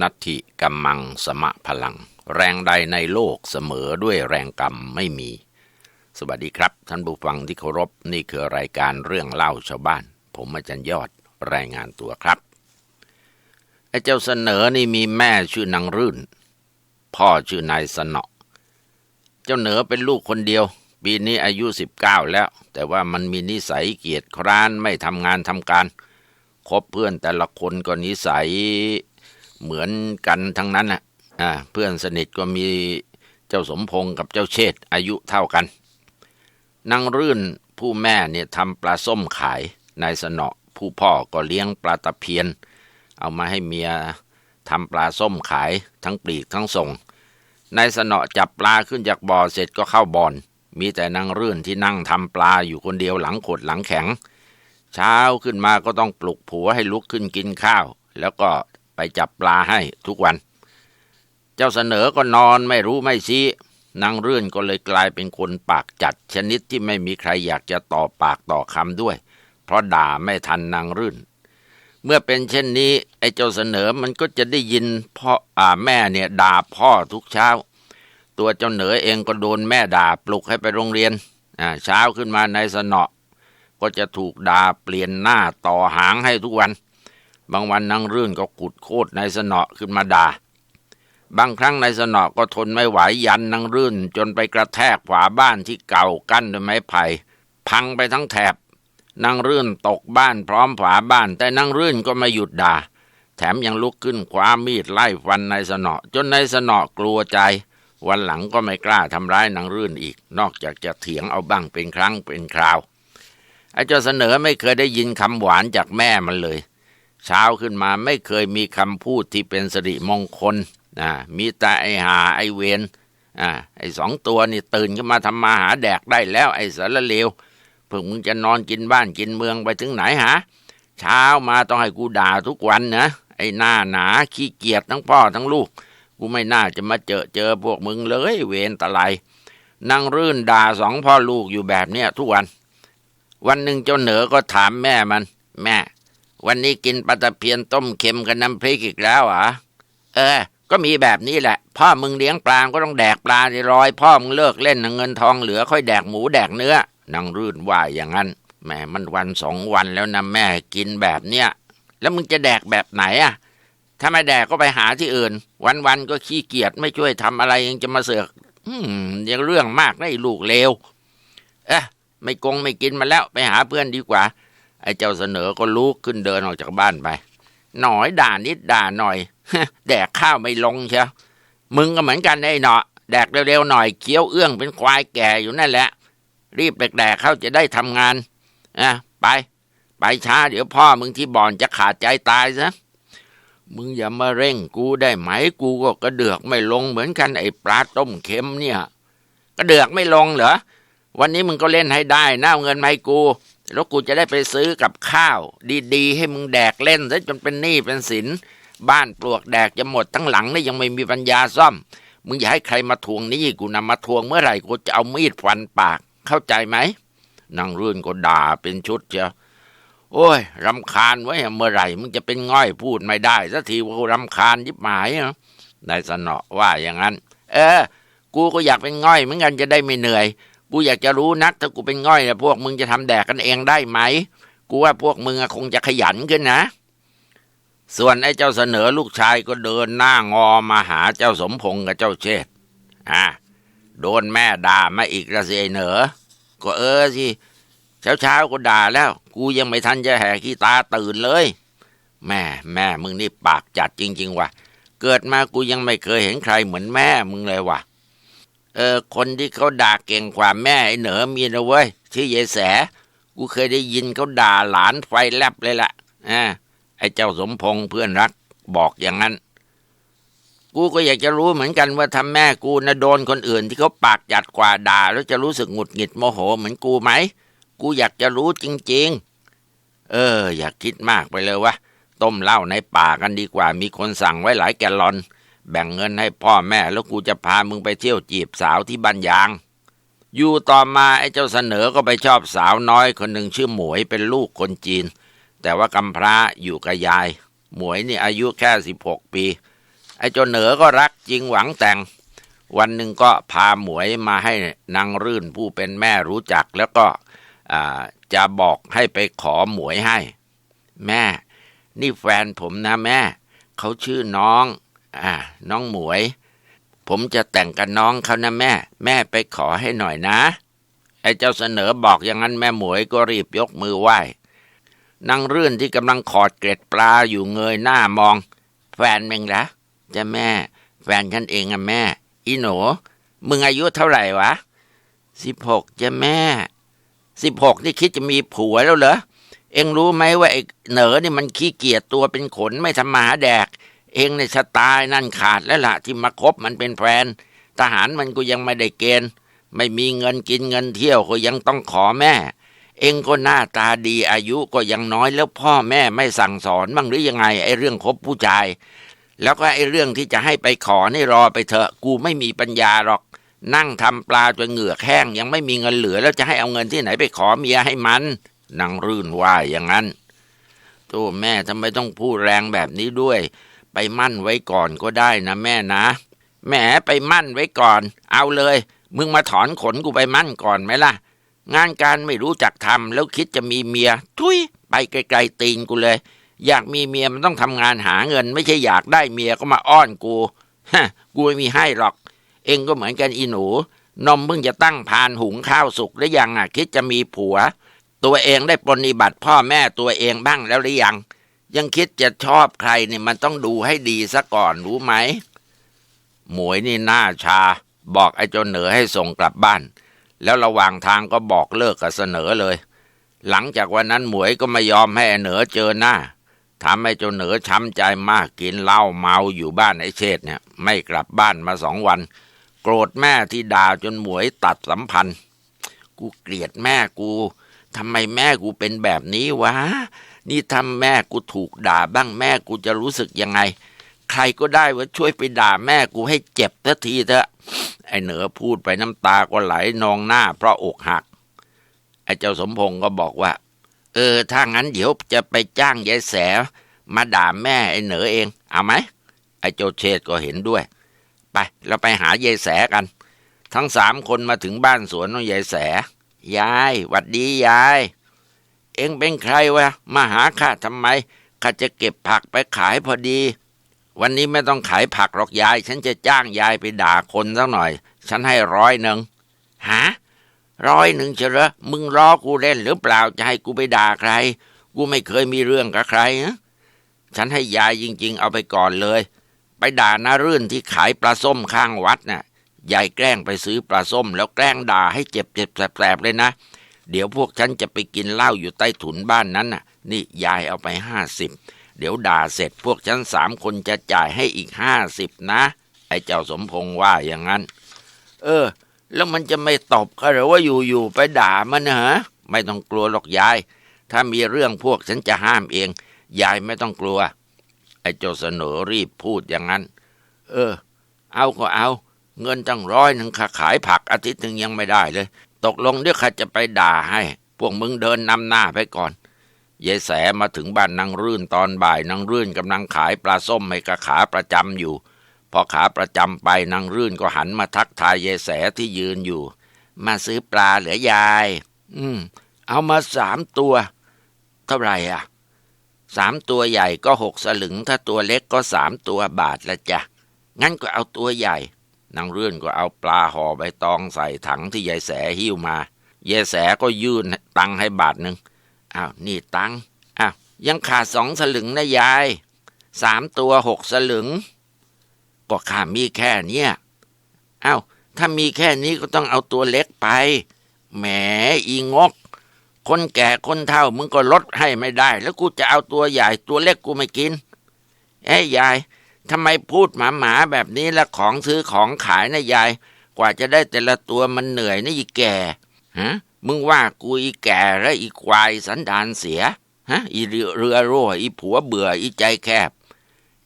นัตถิกัมมังสมะพลัง แรงใดในโลกเสมอด้วยแรงกรรมไม่มี สวัสดีครับ ท่านผู้ฟังที่เคารพนี่คือรายการเรื่องเล่าชาวบ้าน ผมอาจารย์ยอดรายงานตัวครับไอ้เจ้าเสนอนี่มีแม่ชื่อนางรื่น พ่อชื่อนายสนอเจ้าเหนือเป็นลูกคนเดียว ปีนี้อายุสิบเก้าแล้ว แต่ว่ามันมีนิสัยเกียจคร้านไม่ทำงานทำการคบเพื่อนแต่ละคนก็นิสัย เหมือนกันทั้งนั้นแหละอ่าเพื่อนสนิทก็มีเจ้าสมพงษ์กับเจ้าเชษฐ์อายุเท่ากันนางรื่นผู้แม่เนี่ยทำปลาส้มขายนายสนอผู้พ่อก็เลี้ยงปลาตะเพียน เอามาให้เมียทำปลาส้มขายทั้งปลีกทั้งส่งนายสนอจับปลาขึ้นจากบ่อเสร็จก็เข้าบ่อน มีแต่นางรื่นที่นั่งทำปลาอยู่คนเดียวหลังขดหลังแข็ง เช้าขึ้นมาก็ต้องปลุกผัวให้ลุกขึ้นกินข้าว แล้วก็ ไปจับปลาให้ทุกวัน เจ้าเสนอก็นอนไม่รู้ไม่ชี้นางเรื่อนก็เลยกลายเป็นคนปากจัด ชนิดที่ไม่มีใครอยากจะต่อปากต่อคำด้วย เพราะด่าไม่ทันนางรื่น เมื่อเป็นเช่นนี้ไอ้เจ้าเสนอมันก็จะได้ยินพ่ออแม่เนี่ยด่าพ่อทุกเช้า ตัวเจ้าเหนือเองก็โดนแม่ด่าปลุกให้ไปโรงเรียนเช้าขึ้นมาในสนอก็จะถูกด่าเปลี่ยนหน้าต่อหางให้ทุกวัน บางวันนางรื่นก็กุดโคตรในสนอขึ้นมาด่า บางครั้งในสนอก็ทนไม่ไหวยันนางรื่น จนไปกระแทกฝาบ้านที่เก่ากั้นด้วยไม้ไผ่พังไปทั้งแถบนางรื่นตกบ้านพร้อมฝาบ้าน แต่นางรื่นก็ไม่หยุดด่า แถมยังลุกขึ้นคว้ามีดไล่ฟันในสนอ จนในสนอกลัวใจ วันหลังก็ไม่กล้าทำร้ายนางรื่นอีก นอกจากจะเถียงเอาบ้างเป็นครั้งเป็นคราวไอ้เจ้าเสนอไม่เคยได้ยินคำหวานจากแม่มันเลย เช้าขึ้นมาไม่เคยมีคำพูดที่เป็นสิริมงคลอ่ามีแต่ไอหาไอเวนอ่าไอสองตัวนี่ตื่นขึ้นมาทำมาหาแดกได้แล้ว ไอสารเลวเพิ่งมึงจะนอนกินบ้านกินเมืองไปถึงไหนหาเช้ามาต้องให้กูด่าทุกวันนะไอหน้าหนาขี้เกียจทั้งพ่อทั้งลูก กูไม่น่าจะมาเจอเจอพวกมึงเลย เวนตะไลนั่งรื่นด่าสองพ่อลูกอยู่แบบเนี้ยทุกวัน วันหนึ่งเจ้าเหนือก็ถามแม่มัน แม่ วันนี้กินปลาตะเพียนต้มเค็มกับน้ำพริกอีกแล้วเหรอเออ ก็มีแบบนี้แหละ พ่อมึงเลี้ยงปลาก็ต้องแดกปลาในรอย พ่อมึงเลิกเล่นเงินทองเหลือค่อยแดกหมูแดกเนื้อนางรื่นว่าอย่างนั้นแม่มันวันสองวันแล้วนะแม่กินแบบเนี้ยแล้วมึงจะแดกแบบไหนอะถ้าไม่แดกก็ไปหาที่อื่น วันๆก็ขี้เกียจไม่ช่วยทำอะไรยังจะมาเสือก อืมยังเรื่องมากนะไอ้ลูกเลวเอ๊ะไม่กงไม่กินมาแล้ว ไปหาเพื่อนดีกว่า ไอ้เจ้าเสนอก็ลุกขึ้นเดินออกจากบ้านไป หน่อยด่านิดด่าหน่อยแดกข้าวไม่ลงเชียวมึงก็เหมือนกันไอ้เนาะแดกเร็วๆหน่อยเคี้ยวเอื้องเป็นควายแก่อยู่นั่นแหละ รีบแดกๆเข้าจะได้ทำงานอะไป ไปช้าเดี๋ยวพ่อมึงที่บ่อนจะขาดใจตายซะมึงอย่ามาเร่งกูได้ไหมกูก็กระเดือกไม่ลงเหมือนกันไอ้ปลาต้มเค็มเนี่ย กระเดือกไม่ลงเหรอวันนี้มึงก็เล่นให้ได้นะเอาเงินมาให้กู แล้วกูจะได้ไปซื้อกับข้าว ดีๆ ให้มึงแดกเล่นซะจนเป็นหนี้เป็นสิน บ้านปลวกแดกจะหมดทั้งหลังนี่ยังไม่มีปัญญาซ่อม มึงอย่าให้ใครมาทวงหนี้กูนำมาทวงเมื่อไหร่กูจะเอามีดฟันปาก เข้าใจไหมนางรื่นก็ด่าเป็นชุดเจ้าโอ้ยรำคาญไว้เมื่อไหร่มึงจะเป็นง่อยพูดไม่ได้สักทีว่ากูรำคาญยิบหมายนะนายสนอว่าอย่างนั้น เออ กูก็อยากเป็นง่อยเหมือนกันจะได้ไม่เหนื่อย กูอยากจะรู้นัก ถ้ากูเป็นง่อยเนี่ยพวกมึงจะทำแดกกันเองได้ไหม กูว่าพวกมึงคงจะขยันขึ้นนะ ส่วนไอ้เจ้าเสนอลูกชายก็เดินหน้างอมาหาเจ้าสมพงษ์กับเจ้าเชษอ่าโดนแม่ด่ามาอีกละสิไอ้เหนอ ก็เออสิเช้าเช้าๆก็ด่าแล้ว กูยังไม่ทันจะแหกขี้ตาตื่นเลย แม่แม่มึงนี่ปากจัดจริง ๆ ว่ะ เกิดมากูยังไม่เคยเห็นใครเหมือนแม่มึงเลยว่ะ เออคนที่เขาด่าเก่งกว่าแม่ไอ้เหนือมีนะเว้ยชื่อยายแส กูเคยได้ยินเขาด่าหลานไฟแลบเลยล่ะอ่าไอ้เจ้าสมพงษ์เพื่อนรักบอกอย่างนั้น กูก็อยากจะรู้เหมือนกันว่าทำแม่กูนะโดนคนอื่น ที่เขาปากจัดกว่าด่า แล้วจะรู้สึกหงุดหงิดโมโหเหมือนกูไหม กูอยากจะรู้จริง ๆ เออ อยากคิดมากไปเลยวะต้มเหล้าในป่ากันดีกว่ามีคนสั่งไว้หลายแกลลอน แบ่งเงินให้พ่อแม่แล้วกูจะพามึงไปเที่ยวจีบสาวที่บ้านยาง อยู่ต่อมาไอ้เจ้าเสนอก็ไปชอบสาวน้อยคนหนึ่งชื่อหมวยเป็นลูกคนจีน แต่ว่ากำพร้าอยู่กับยาย หมวยนี่อายุแค่สิบหกปี ไอ้เจ้าเหนือก็รักจริงหวังแต่ง วันหนึ่งก็พาหมวยมาให้นางรื่นผู้เป็นแม่รู้จักแล้วก็จะบอกให้ไปขอหมวยให้ แม่ นี่แฟนผมนะแม่ เขาชื่อน้อง อ่า น้องหมวย ผมจะแต่งกับน้องเขานะแม่ แม่ไปขอให้หน่อยนะ ไอ้เจ้าเสนอบอกอย่างนั้นแม่หมวยก็รีบยกมือไหว้นางรื่นที่กำลังขอดเกล็ดปลาอยู่เงยหน้ามอง แฟนมึงละจะแม่ แฟนฉันเองอะแม่ อีหนูมึงอายุเท่าไหร่วะสิบหกจะแม่สิบหกนี่คิดจะมีผัวแล้วเหรอเอ็งรู้ไหมว่าไอ้เหนอนี่มันขี้เกียจตัวเป็นขนไม่ทำมาหาแดก เองในชะตายนั่นขาดแล้วล่ะที่มาคบมันเป็นแฟนทหารมันก็ยังไม่ได้เกณฑ์ ไม่มีเงินกินเงินเที่ยวก็ยังต้องขอแม่ เองก็หน้าตาดีอายุก็ยังน้อยแล้วพ่อแม่ไม่สั่งสอนบ้างหรือยังไงไอ้เรื่องคบผู้ชาย แล้วก็ไอ้เรื่องที่จะให้ไปขอนี่รอไปเถอะกูไม่มีปัญญาหรอก นั่งทำปลาจนเหงือกแห้ง ยังไม่มีเงินเหลือแล้วจะให้เอาเงินที่ไหนไปขอเมียให้มันนางรื่นว่าอย่างนั้นตัวแม่ทำไมต้องพูดแรงแบบนี้ด้วย ไปมั่นไว้ก่อนก็ได้นะแม่นะแหมไปมั่นไว้ก่อน เอาเลย มึงมาถอนขนกูไปมั่นก่อนไหมล่ะ งานการไม่รู้จักทำแล้วคิดจะมีเมีย ทุยไปไกลๆตีนกูเลย อยากมีเมียมันต้องทำงานหาเงิน ไม่ใช่อยากได้เมียก็มาอ้อนกูฮะกูไม่มีให้หรอก เองก็เหมือนกันอีหนู นมมึงจะตั้งพานหุงข้าวสุกหรือยังอะ คิดจะมีผัว ตัวเองได้ปรนิบัติพ่อแม่ตัวเองบ้างแล้วหรือยัง ยังคิดจะชอบใครเนี่ยมันต้องดูให้ดีซะก่อนรู้ไหม หมวยนี่หน้าชา บอกไอ้เจ้าเหนือให้ส่งกลับบ้าน แล้วระหว่างทางก็บอกเลิกกับเสนอเลย หลังจากวันนั้นหมวยก็ไม่ยอมให้เหนือเจอหน้าทำให้เจ้าเหนือช้ำใจมากกินเหล้าเมาอยู่บ้านไอ้เชษเนี่ย ไม่กลับบ้านมาสองวัน โกรธแม่ที่ด่าจนหมวยตัดสัมพันธ์ กูเกลียดแม่กูทำไมแม่กูเป็นแบบนี้วะ นี่ทำแม่กูถูกด่าบ้างแม่กูจะรู้สึกยังไง ใครก็ได้ว่าช่วยไปด่าแม่กูให้เจ็บสักทีเถอะ ไอ้เหนือพูดไปน้ำตาก็ไหลนองหน้า เพราะอกหัก ไอ้เจ้าสมพงศ์ก็บอกว่า เออ ถ้างั้นเดี๋ยวจะไปจ้างยายแสมาด่าแม่ไอ้เหนือเอง เอาไหม ไอ้เจ้าเชษก็เห็นด้วย ไป เราไปหายายแสกัน ทั้งสามคนมาถึงบ้านสวนของยายแส ยายหวัดดียาย เองเป็นใครวะ มาหาข้าทำไม ข้าจะเก็บผักไปขายพอดี วันนี้ไม่ต้องขายผักหรอกยาย ฉันจะจ้างยายไปด่าคนสักหน่อย ฉันให้ร้อยหนึ่งหาร้อยหนึ่งเชยวเหรอมึงล้อกูเล่นหรือเปล่าจะให้กูไปด่าใคร กูไม่เคยมีเรื่องกับใครนะฉันให้ยายจริง ๆ เอาไปก่อนเลย ไปด่านารื่นที่ขายปลาส้มข้างวัดน่ะยายแกล้งไปซื้อปลาส้ม แล้วแกล้งด่าให้เจ็บเจ็บแสบๆเลยนะ เดี๋ยวพวกฉันจะไปกินเหล้าอยู่ใต้ถุนบ้านนั้นน่ะ นี่ยายเอาไปห้าสิบเดี๋ยวด่าเสร็จพวกฉันสามคนจะจ่ายให้อีกห้าสิบนะ ไอ้เจ้าสมพงษ์ว่าอย่างนั้น เออ แล้วมันจะไม่ตอบเขาหรือว่าอยู่ๆไปด่ามันนะฮะไม่ต้องกลัวหรอกยาย ถ้ามีเรื่องพวกฉันจะห้ามเอง ยายไม่ต้องกลัว ไอ้เจ้าเสนอรีบพูดอย่างนั้น เออ เอาก็เอา เงินตั้งร้อยหนึ่งขาขายผักอาทิตย์หนึ่งยังไม่ได้เลย ตกลงเดี๋ยวข้าจะไปด่าให้ พวกมึงเดินนำหน้าไปก่อนยายแสมาถึงบ้านนางรื่นตอนบ่ายนางรื่นกำลังขายปลาส้มให้กับขาประจำอยู่ พอขาประจำไปนางรื่นก็หันมาทักทายยายแสที่ยืนอยู่ มาซื้อปลาเหลือยาย อืม เอามาสามตัว เท่าไหร่อะสามตัวใหญ่ก็หกสลึง ถ้าตัวเล็กก็สามตัวบาทละจ้ะงั้นก็เอาตัวใหญ่ นางเรื่อนก็เอาปลาห่อใบตองใส่ถังที่ยายแสหิ้วมายายแสก็ยื่นตังให้บาทหนึ่งอ้าวนี่ตังอ้าวยังขาดสองสลึงนะยายสามตัวหกสลึง ก็ข้ามีแค่เนี้ยอ้าวถ้ามีแค่นี้ก็ต้องเอาตัวเล็กไป แหมอีงก คนแก่คนเฒ่ามึงก็ลดให้ไม่ได้ แล้วกูจะเอาตัวใหญ่ตัวเล็กกูไม่กิน เอ้ยยาย ทำไมพูดหมาหมาแบบนี้ละของซื้อของขายนะยาย กว่าจะได้แต่ละตัวมันเหนื่อยนะอีแก่ฮะมึงว่ากูอีแก่และอีควายสันดานเสียฮะอีเรือเรือรั่วอีผัวเบื่ออีใจแคบ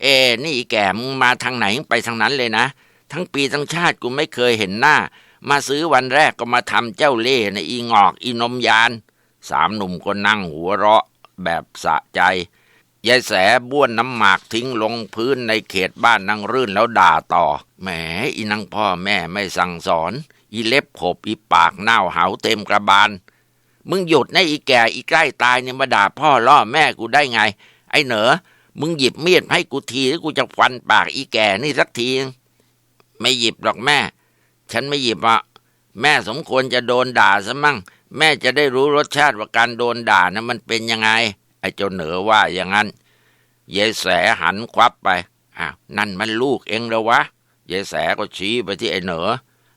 เอ้นี่อีแก่มึงมาทางไหนไปทางนั้นเลยนะ ทั้งปีทั้งชาติกูไม่เคยเห็นหน้า มาซื้อวันแรกก็มาทำเจ้าเล่ห์นอีงอกอีนมยาน สามหนุ่มก็นั่งหัวเราะแบบสะใจ ยายแสบ้วนน้ำหมากทิ้งลงพื้นในเขตบ้านนางรื่นแล้วด่าต่อ แหมอีนางพ่อแม่ไม่สั่งสอน อีเล็บขบอีปากเน่าเหาเต็มกระบาล มึงหยุดนะอีแก่อีใกล้ตายเนี่ยมาด่าพ่อล่อแม่กูได้ไง ไอ้เหนอ มึงหยิบมีดให้กูทีแล้วกูจะฟันปากอีแก่นี่สักที ไม่หยิบหรอกแม่ ฉันไม่หยิบอะแม่สมควรจะโดนด่าซะมั่ง แม่จะได้รู้รสชาติว่าการโดนด่านะมันเป็นยังไง ไอ้เจ้าเหนือว่าอย่างนั้นยายแสหันควับไปอ้าวนั่นมันลูกเองแล้ววะยายแสก็ชี้ไปที่ไอ้เหนือ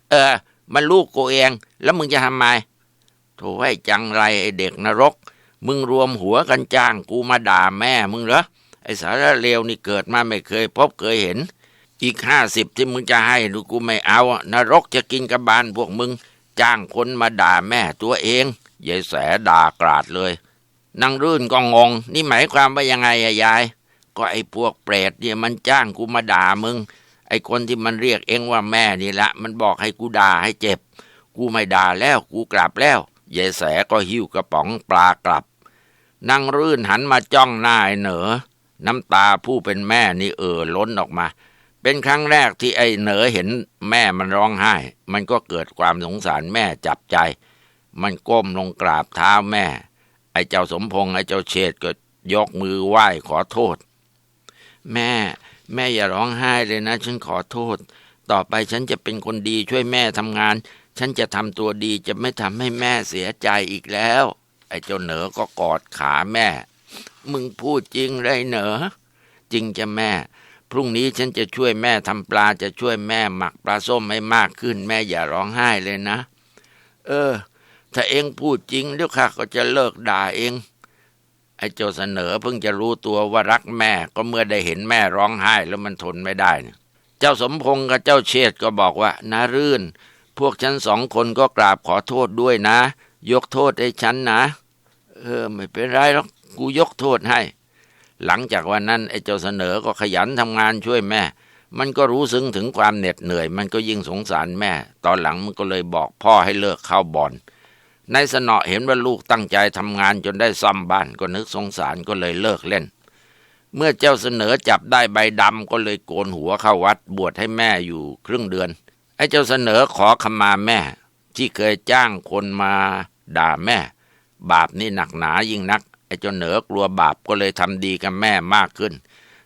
เออ มันลูกกูเอง แล้วมึงจะทำไมโถให้จังไรไอ้เด็กนรก มึงรวมหัวกันจ้างกูมาด่าแม่มึงเหรอไอ้สารเลวนี่เกิดมาไม่เคยพบเคยเห็น อีกห้าสิบที่มึงจะให้ดูกูไม่เอานรกจะกินกระบาลพวกมึง จ้างคนมาด่าแม่ตัวเองยายแสด่ากราดเลย นางรื่นก็งง นี่หมายความว่ายังไงอะยาย ก็ไอ้พวกเปรตเนี่ยมันจ้างกูมาด่ามึง ไอ้คนที่มันเรียกเองว่าแม่นี่ละ มันบอกให้กูด่าให้เจ็บ กูไม่ด่าแล้วกูกลับแล้วยายแสก็หิ้วกระป๋องปลากลับนางรื่นหันมาจ้องหน้าไอ้เหนอ น้ำตาผู้เป็นแม่นี่เอ่อล้นออกมา เป็นครั้งแรกที่ไอ้เหนอเห็นแม่มันร้องไห้ มันก็เกิดความสงสารแม่จับใจ มันก้มลงกราบเท้าแม่ อ้เจ้าสมพงษ์ไอ้เจ้าเชษก็ยกมือไหว้ขอโทษ แม่ แม่อย่าร้องไห้เลยนะ ฉันขอโทษ ต่อไปฉันจะเป็นคนดีช่วยแม่ทำงาน ฉันจะทำตัวดีจะไม่ทำให้แม่เสียใจอีกแล้ว ไอ้เจ้าเหนอก็กอดขาแม่ มึงพูดจริงไรเหนอ จริงจะแม่ พรุ่งนี้ฉันจะช่วยแม่ทำปลาจะช่วยแม่หมักปลาส้มให้มากขึ้น แม่อย่าร้องไห้เลยนะ เออ ถ้าเองพูดจริงเดี๋ยวข้าก็จะเลิกด่าเอง ไอ้เจ้าเสนอเพิ่งจะรู้ตัวว่ารักแม่ก็เมื่อได้เห็นแม่ร้องไห้แล้วมันทนไม่ได้เนี่ยเจ้าสมพงษ์กับเจ้าเชษก็บอกว่านารื่น พวกฉันสองคนก็กราบขอโทษด้วยนะ ยกโทษให้ฉันนะ เออ ไม่เป็นไรหรอกกูยกโทษให้ หลังจากวันนั้นไอ้เจ้าเสนอก็ขยันทำงานช่วยแม่ มันก็รู้ซึ้งถึงความเหน็ดเหนื่อย มันก็ยิ่งสงสารแม่ ตอนหลังมันก็เลยบอกพ่อให้เลิกเข้าบ่อน นายสนอเห็นว่าลูกตั้งใจทำงานจนได้ซ่อมบ้านก็นึกสงสารก็เลยเลิกเล่น เมื่อเจ้าเสนอจับได้ใบดำก็เลยโกนหัวเข้าวัดบวชให้แม่อยู่ครึ่งเดือน ไอ้เจ้าเสนอขอขมาแม่ ที่เคยจ้างคนมาด่าแม่ บาปนี่หนักหนายิ่งนัก ไอ้เจ้าเหนอกลัวบาปก็เลยทำดีกับแม่มากขึ้น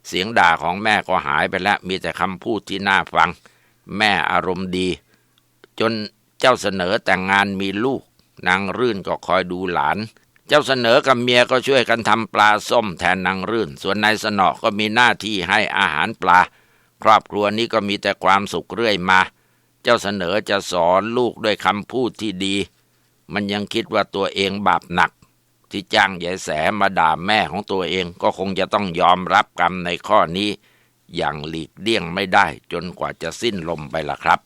เสียงด่าของแม่ก็หายไปแล้วมีแต่คำพูดที่น่าฟัง แม่อารมณ์ดี จนเจ้าเสนอแต่งงานมีลูก นางรื่นก็คอยดูหลาน เจ้าเสนอกับเมียก็ช่วยกันทำปลาส้มแทนนางรื่น ส่วนนายสนอก็มีหน้าที่ให้อาหารปลา ครอบครัวนี้ก็มีแต่ความสุขเรื่อยมา เจ้าเสนอจะสอนลูกด้วยคำพูดที่ดี มันยังคิดว่าตัวเองบาปหนัก ที่จ้างยายแสมาด่าแม่ของตัวเองก็คงจะต้องยอมรับกรรมในข้อนี้ อย่างหลีกเลี่ยงไม่ได้จนกว่าจะสิ้นลมไปละครับ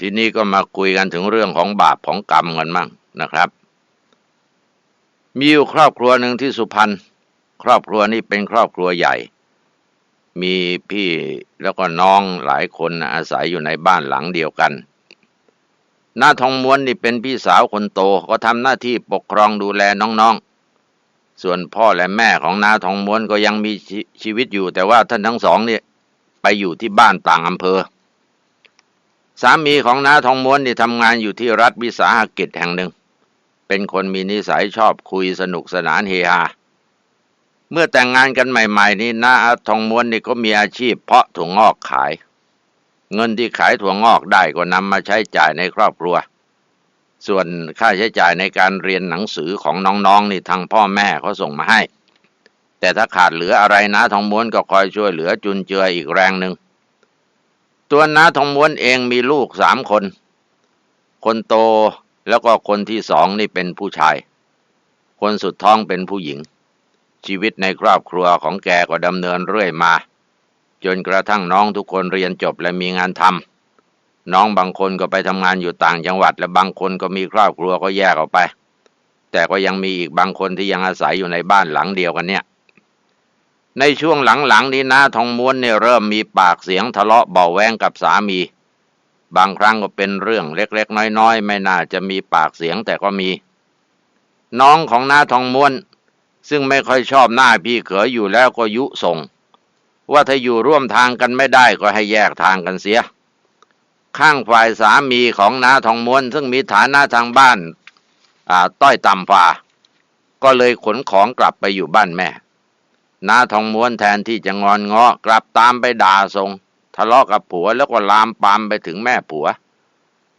ทีนี้ก็มาคุยกันถึงเรื่องของบาปของกรรมกันมั่งนะครับ มีอยู่ครอบครัวหนึ่งที่สุพรรณครอบครัวนี้เป็นครอบครัวใหญ่ มีพี่แล้วก็น้องหลายคนอาศัยอยู่ในบ้านหลังเดียวกันน้าทองม้วนนี่เป็นพี่สาวคนโตก็ทำหน้าที่ปกครองดูแลน้องๆ ส่วนพ่อและแม่ของน้าทองม้วนก็ยังมีชชีวิตอยู่ แต่ว่าท่านทั้งสองเนี่ยไปอยู่ที่บ้านต่างอำเภอ สามีของน้าทองม้วนนี่ทำงานอยู่ที่รัฐวิสาหกิจแห่งหนึ่ง เป็นคนมีนิสัยชอบคุยสนุกสนานเฮฮาเมื่อแต่งงานกันใหม่ ๆ นี่น้าทองม้วนนี่ก็มีอาชีพเพาะถั่วงอกขาย เงินที่ขายถั่วงอกได้ก็นำมาใช้จ่ายในครอบครัว ส่วนค่าใช้จ่ายในการเรียนหนังสือของน้องๆนี่ทางพ่อแม่เขาส่งมาให้ แต่ถ้าขาดเหลืออะไรนะทองม้วนก็คอยช่วยเหลือจุนเจืออีกแรงหนึ่ง ตัวน้าทองม้วนเองมีลูกสามคน คนโตแล้วก็คนที่สองนี่เป็นผู้ชาย คนสุดท้องเป็นผู้หญิง ชีวิตในครอบครัวของแกก็ดำเนินเรื่อยมา จนกระทั่งน้องทุกคนเรียนจบและมีงานทำน้องบางคนก็ไปทำงานอยู่ต่างจังหวัด และบางคนก็มีครอบครัวก็แยกออกไป แต่ก็ยังมีอีกบางคนที่ยังอาศัยอยู่ในบ้านหลังเดียวกันเนี่ย ในช่วงหลังๆนี้นะทองม้วนเนี่ยเริ่มมีปากเสียงทะเลาะเบาแวงกับสามี บางครั้งก็เป็นเรื่องเล็กๆ น้อยๆ ไม่น่าจะมีปากเสียงแต่ก็มี น้องของน้าทองม้วน ซึ่งไม่ค่อยชอบหน้าพี่เขยอยู่แล้วก็ยุส่ง ว่าถ้าอยู่ร่วมทางกันไม่ได้ก็ให้แยกทางกันเสีย ข้างฝ่ายสามีของน้าทองม้วน ซึ่งมีฐานะทางบ้านอ่าต้อยต่ำฝ่า ก็เลยขนของกลับไปอยู่บ้านแม่ น้าทองม้วนแทนที่จะงอนง้อกลับตามไปด่าทรงทะเลาะกับผัวแล้วก็ลามปามไปถึงแม่ผัว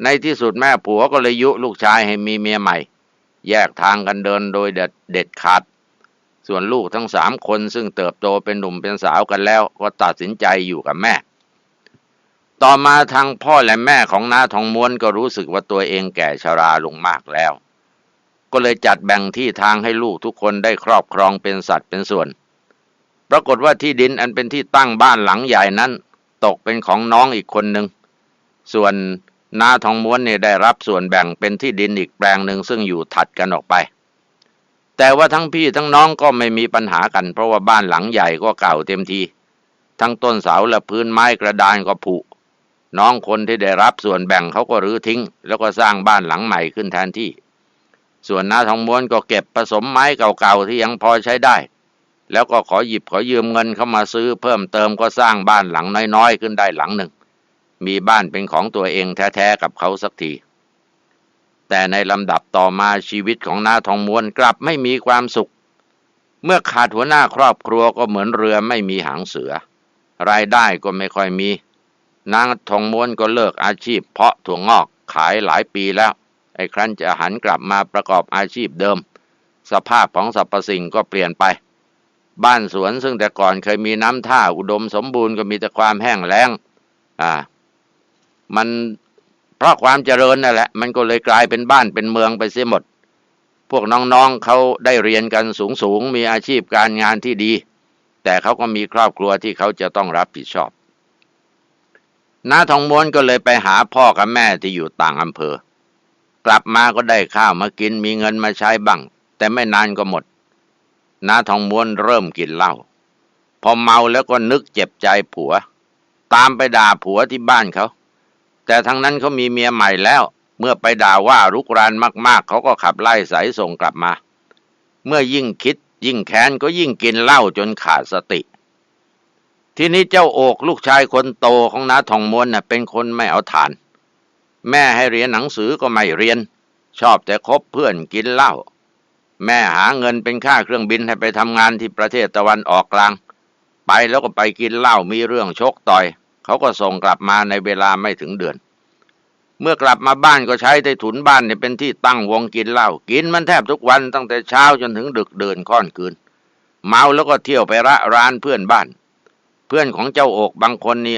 ในที่สุดแม่ผัวก็เลยยุลูกชายให้มีเมียใหม่ แยกทางกันเดินโดยเด็ดเด็ดขาด ส่วนลูกทั้งสามคนซึ่งเติบโตเป็นหนุ่มเป็นสาวกันแล้ว ก็ตัดสินใจอยู่กับแม่ ต่อมาทางพ่อและแม่ของน้าทองม้วนก็รู้สึกว่าตัวเองแก่ชราลงมากแล้ว ก็เลยจัดแบ่งที่ทางให้ลูกทุกคนได้ครอบครองเป็นสัตว์เป็นส่วน ปรากฏว่าที่ดินอันเป็นที่ตั้งบ้านหลังใหญ่นั้น ตกเป็นของน้องอีกคนหนึ่ง ส่วนนาทองม้วนเนี่ยได้รับส่วนแบ่งเป็นที่ดินอีกแปลงหนึ่งซึ่งอยู่ถัดกันออกไป แต่ว่าทั้งพี่ทั้งน้องก็ไม่มีปัญหากัน เพราะว่าบ้านหลังใหญ่ก็เก่าเต็มที ทั้งต้นเสาและพื้นไม้กระดานก็ผุ น้องคนที่ได้รับส่วนแบ่งเขาก็รื้อทิ้ง แล้วก็สร้างบ้านหลังใหม่ขึ้นแทนที่ ส่วนนาทองม้วนก็เก็บผสมไม้เก่าๆที่ยังพอใช้ได้ แล้วก็ขอหยิบขอยืมเงินเข้ามาซื้อ เพิ่มเติมก็สร้างบ้านหลังน้อยๆ ขึ้นได้หลังหนึ่ง มีบ้านเป็นของตัวเองแท้ๆกับเขาสักที แต่ในลำดับต่อมาชีวิตของนาทองม้วนกลับไม่มีความสุข เมื่อขาดหัวหน้าครอบครัวก็เหมือนเรือไม่มีหางเสือ รายได้ก็ไม่ค่อยมี นางทองม้วนก็เลิกอาชีพ เพาะถั่วงอกขายหลายปีแล้ว ไอ้ครั้นจะหันกลับมาประกอบอาชีพเดิม สภาพของสรรพสิ่งก็เปลี่ยนไป บ้านสวนซึ่งแต่ก่อนเคยมีน้ำท่าอุดมสมบูรณ์ก็มีแต่ความแห้งแล้ง อ่า มันเพราะความเจริญนั่นแหละ มันก็เลยกลายเป็นบ้านเป็นเมืองไปเสียหมด พวกน้องๆเขาได้เรียนกันสูงๆมีอาชีพการงานที่ดี แต่เขาก็มีครอบครัวที่เขาจะต้องรับผิดชอบน้าทองม้วนก็เลยไปหาพ่อกับแม่ที่อยู่ต่างอำเภอ กลับมาก็ได้ข้าวมากินมีเงินมาใช้บ้าง แต่ไม่นานก็หมด น้าทองม้วนเริ่มกินเหล้าพอเมาแล้วก็นึกเจ็บใจผัว ตามไปด่าผัวที่บ้านเขา แต่ทั้งนั้นเขามีเมียใหม่แล้ว เมื่อไปด่าว่ารุกรานมาก ๆ เขาก็ขับไล่สายส่งกลับมา เมื่อยิ่งคิดยิ่งแค้นก็ยิ่งกินเหล้าจนขาดสติ ทีนี้เจ้าโอกลูกชายคนโตของน้าทองม้วนน่ะเป็นคนไม่เอาฐาน แม่ให้เรียนหนังสือก็ไม่เรียน ชอบแต่คบเพื่อนกินเหล้า แม่หาเงินเป็นค่าเครื่องบินให้ไปทำงานที่ประเทศตะวันออกกลาง ไปแล้วก็ไปกินเหล้ามีเรื่องชกต่อย เขาก็ส่งกลับมาในเวลาไม่ถึงเดือน เมื่อกลับมาบ้านก็ใช้ใต้ถุนบ้านเนี่ยเป็นที่ตั้งวงกินเหล้ากินมันแทบทุกวันตั้งแต่เช้าจนถึงดึกเดินค่อนคืน เมาแล้วก็เที่ยวไประร้านเพื่อนบ้าน เพื่อนของเจ้าโอกบางคนนี่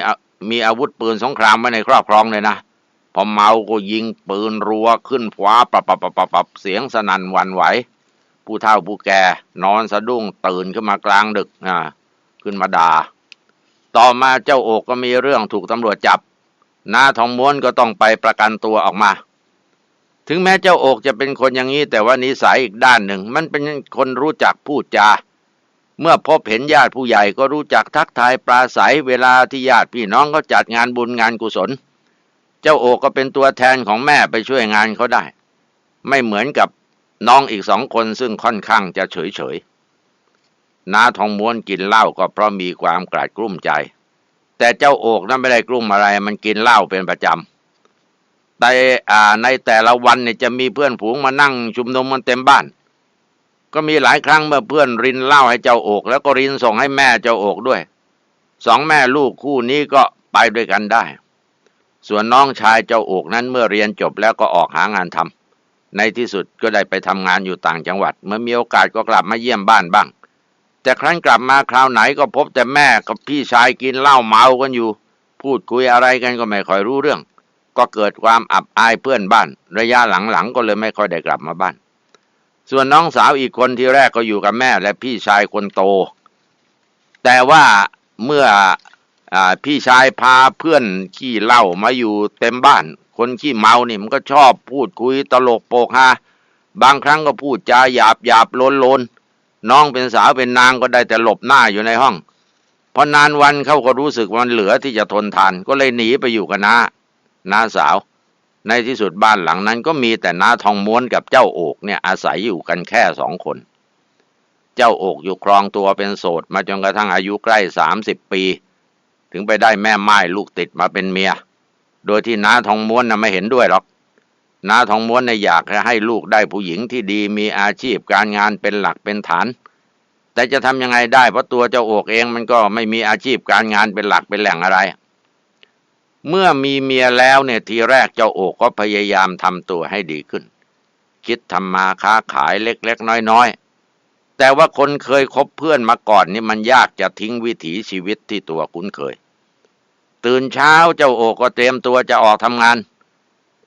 มีอาวุธปืนสงครามไว้ในครอบครองเลยนะพอเมาก็ยิงปืนรัวขึ้นฟ้าปับปับปับปับเสียงสนั่นวันไหว ผู้เฒ่าผู้แก่นอนสะดุ้งตื่นขึ้นมากลางดึกนะขึ้นมาดา่า ต่อมาเจ้าโอกก็มีเรื่องถูกตำรวจจับนาทองม้วนก็ต้องไปประกันตัวออกมา ถึงแม้เจ้าโอกจะเป็นคนอย่างนี้ แต่ว่านิสัยอีกด้านหนึ่ง มันเป็นคนรู้จักพูดจา เมื่อพบเห็นญาติผู้ใหญ่ก็รู้จักทักทายปราศัยเวลาที่ญาติพี่น้องเขาจัดงานบุญงานกุศล เจ้าโอกก็เป็นตัวแทนของแม่ไปช่วยงานเขาได้ ไม่เหมือนกับ น้องอีกสองคนซึ่งค่อนข้างจะเฉยเฉยน้าทองม้วนกินเหล้าก็เพราะมีความกราดกลุ้มใจ แต่เจ้าโอกนั้นไม่ได้กลุ้มอะไร มันกินเหล้าเป็นประจำแต่ในแต่ละวันเนี่ยจะมีเพื่อนผูงมานั่งชุมนุมมันเต็มบ้าน ก็มีหลายครั้งเมื่อเพื่อนรินเหล้าให้เจ้าโอกแล้วก็รินส่งให้แม่เจ้าโอกด้วยสองแม่ลูกคู่นี้ก็ไปด้วยกันได้ ส่วนน้องชายเจ้าโอกนั้นเมื่อเรียนจบแล้วก็ออกหางานทำ ในที่สุดก็ได้ไปทำงานอยู่ต่างจังหวัด เมื่อมีโอกาสก็กลับมาเยี่ยมบ้านบ้าง แต่ครั้นกลับมาคราวไหนก็พบแต่แม่กับพี่ชายกินเหล้าเมากันอยู่ พูดคุยอะไรกันก็ไม่ค่อยรู้เรื่อง ก็เกิดความอับอายเพื่อนบ้าน ระยะหลังๆก็เลยไม่ค่อยได้กลับมาบ้าน ส่วนน้องสาวอีกคนที่แรกก็อยู่กับแม่และพี่ชายคนโต แต่ว่าเมื่ออพี่ชายพาเพื่อนขี้เหล้ามาอยู่เต็มบ้าน คนขี้เมาเนี่ยมันก็ชอบพูดคุยตลกโปกฮาบางครั้งก็พูดจาหยาบหยาบโลนโลนน้องเป็นสาวเป็นนางก็ได้แต่หลบหน้าอยู่ในห้องพอนานวันเขาก็รู้สึกมันเหลือที่จะทนทาน ก็เลยหนีไปอยู่กับน้าน้าสาว ในที่สุดบ้านหลังนั้นก็มีแต่น้าทองม้วนกับเจ้าโอกเนี่ยอาศัยอยู่กันแค่สองคน เจ้าโอกอยู่ครองตัวเป็นโสดมาจนกระทั่งอายุใกล้สามสิบปี ถึงไปได้แม่ไม้ลูกติดมาเป็นเมีย โดยที่น้าทองม้วนน่ะไม่เห็นด้วยหรอกน้าทองม้วนน่ะอยากให้ลูกได้ผู้หญิงที่ดีมีอาชีพการงานเป็นหลักเป็นฐาน แต่จะทำยังไงได้เพราะตัวเจ้าโอกเองมันก็ไม่มีอาชีพการงานเป็นหลักเป็นแหล่งอะไร เมื่อมีเมียแล้วเนี่ยทีแรกเจ้าโอกก็พยายามทำตัวให้ดีขึ้น คิดทำมาค้าขายเล็กๆน้อยๆแต่ว่าคนเคยคบเพื่อนมาก่อนนี่มันยากจะทิ้งวิถีชีวิตที่ตัวคุ้นเคย ตื่นเช้าเจ้าโอกก็เตรียมตัวจะออกทำงาน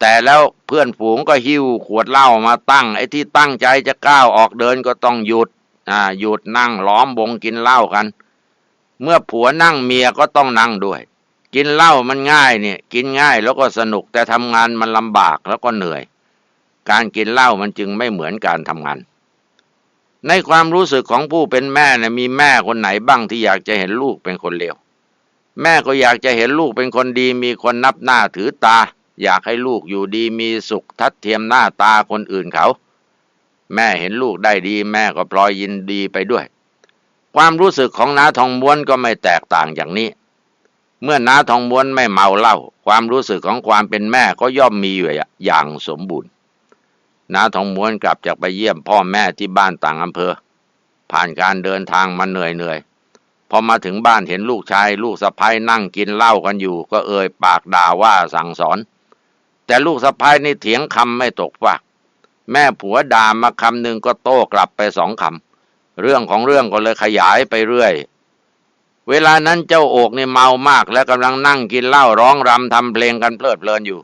แต่แล้วเพื่อนฝูงก็หิ้วขวดเหล้ามาตั้ง ไอ้ที่ตั้งใจจะก้าวออกเดินก็ต้องหยุดอ่าหยุดนั่งล้อมวงกินเหล้ากัน เมื่อผัวนั่งเมียก็ต้องนั่งด้วย กินเหล้ามันง่ายเนี่ย กินง่ายแล้วก็สนุกแต่ทำงานมันลำบากแล้วก็เหนื่อย การกินเหล้ามันจึงไม่เหมือนการทำงานในความรู้สึกของผู้เป็นแม่เนี่ยมีแม่คนไหนบ้างที่อยากจะเห็นลูกเป็นคนเลว แม่ก็อยากจะเห็นลูกเป็นคนดีมีคนนับหน้าถือตา อยากให้ลูกอยู่ดีมีสุขทัดเทียมหน้าตาคนอื่นเขา แม่เห็นลูกได้ดี แม่ก็พลอยยินดีไปด้วย ความรู้สึกของน้าทองม้วนก็ไม่แตกต่างอย่างนี้ เมื่อน้าทองม้วนไม่เมาเหล้าความรู้สึกของความเป็นแม่ก็ย่อมมีอยู่อย่างสมบูรณ์น้าทองม้วนกลับจากไปเยี่ยมพ่อแม่ที่บ้านต่างอำเภอ ผ่านการเดินทางมาเหนื่อยเหนื่อย พอมาถึงบ้านเห็นลูกชาย ลูกสะพ้ยนั่งกินเหล้ากันอยู่ ก็เอ่ยปากด่าว่าสั่งสอน แต่ลูกสะพ้ยนี่เถียงคำไม่ตกฟากแม่ผัวด่ามาคำหนึ่งก็โต้กลับไปสองคำเรื่องของเรื่องก็เลยขยายไปเรื่อย เวลานั้นเจ้าโอกนี่เมามาก และกำลังนั่งกินเหล้าร้องรำทำเพลงกันเพลิดเพลินอยู่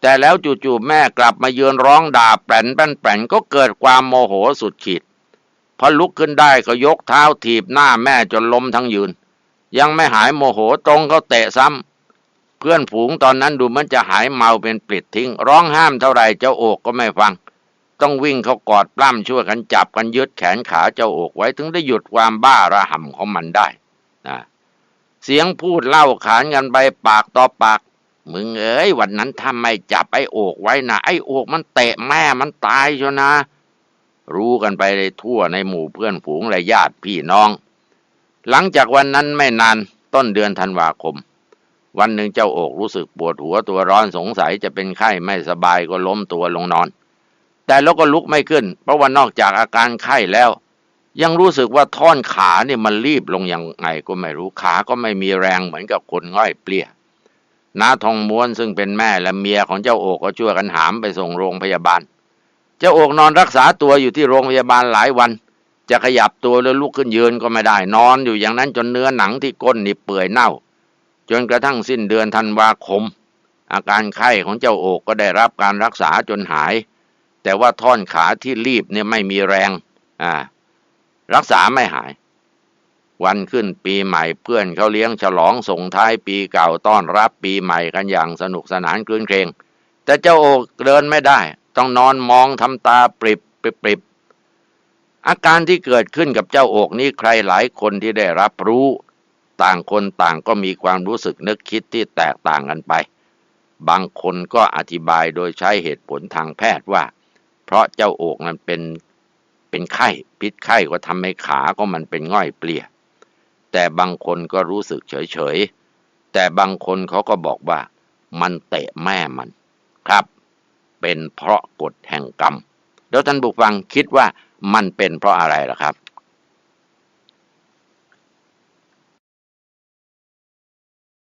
แต่แล้วจู่ๆแม่กลับมาเยือนร้องด่าแปลนแป้นแปนก็เกิดความโมโหสุดขีด พอลุกขึ้นได้ก็ยกเท้าถีบหน้าแม่จนล้มทั้งยืน ยังไม่หายโมโหตรงเขาเตะซ้ำเพื่อนฝูงตอนนั้นดูมันจะหายเมาเป็นปลิดทิ้ง ร้องห้ามเท่าไรเจ้าโอกก็ไม่ฟัง ต้องวิ่งเขากอดปล้ำช่วยกันจับกันยึดแขนขาเจ้าโอกไว้ถึงได้หยุดความบ้าระห่ำของมันได้นะเสียงพูดเล่าขานกันไปปากต่อปาก มึงเอ้ยวันนั้นถ้าไม่จับไอ้โอกไว้นะไอ้โอกมันเตะแม่มันตายชนะ รู้กันไปเลยทั่วในหมู่เพื่อนฝูงและญาติพี่น้อง หลังจากวันนั้นไม่นานต้นเดือนธันวาคม วันหนึ่งเจ้าโอกรู้สึกปวดหัวตัวร้อนสงสัยจะเป็นไข้ไม่สบายก็ล้มตัวลงนอน แต่แล้วก็ลุกไม่ขึ้น เพราะว่านอกจากอาการไข้แล้ว ยังรู้สึกว่าท่อนขาเนี่ยมันรีบลงยังไงก็ไม่รู้ขาก็ไม่มีแรงเหมือนกับคนง่อยเปลี่ยน้าทองม้วนซึ่งเป็นแม่และเมียของเจ้าโอกก็ช่วยกันหามไปส่งโรงพยาบาล เจ้าโอกนอนรักษาตัวอยู่ที่โรงพยาบาลหลายวัน จะขยับตัวหรือลุกขึ้นยืนก็ไม่ได้ นอนอยู่อย่างนั้นจนเนื้อหนังที่ก้นนี่เปื่อยเน่า จนกระทั่งสิ้นเดือนธันวาคม อาการไข้ของเจ้าโอกก็ได้รับการรักษาจนหาย แต่ว่าท่อนขาที่รีบเนี่ยไม่มีแรงอ่ารักษาไม่หาย วันขึ้นปีใหม่เพื่อนเขาเลี้ยงฉลองส่งท้ายปีเก่าต้อนรับปีใหม่กันอย่างสนุกสนานคลื่นเครงแต่เจ้าโอกเดินไม่ได้ ต้องนอนมองทำตาปริบปริบปริบอาการที่เกิดขึ้นกับเจ้าโอกนี้ใครหลายคนที่ได้รับรู้ ต่างคนต่างก็มีความรู้สึกนึกคิดที่แตกต่างกันไป บางคนก็อธิบายโดยใช้เหตุผลทางแพทย์ว่า เพราะเจ้าโอกนั้นเป็นเป็นไข้พิษไข้ก็ทำให้ขาก็มันเป็นง่อยเปลี่ย แต่บางคนก็รู้สึกเฉยๆแต่บางคนเขาก็บอกว่ามันเตะแม่มันครับ เป็นเพราะกฎแห่งกรรม แล้วท่านบุฟังคิดว่ามันเป็นเพราะอะไรล่ะครับ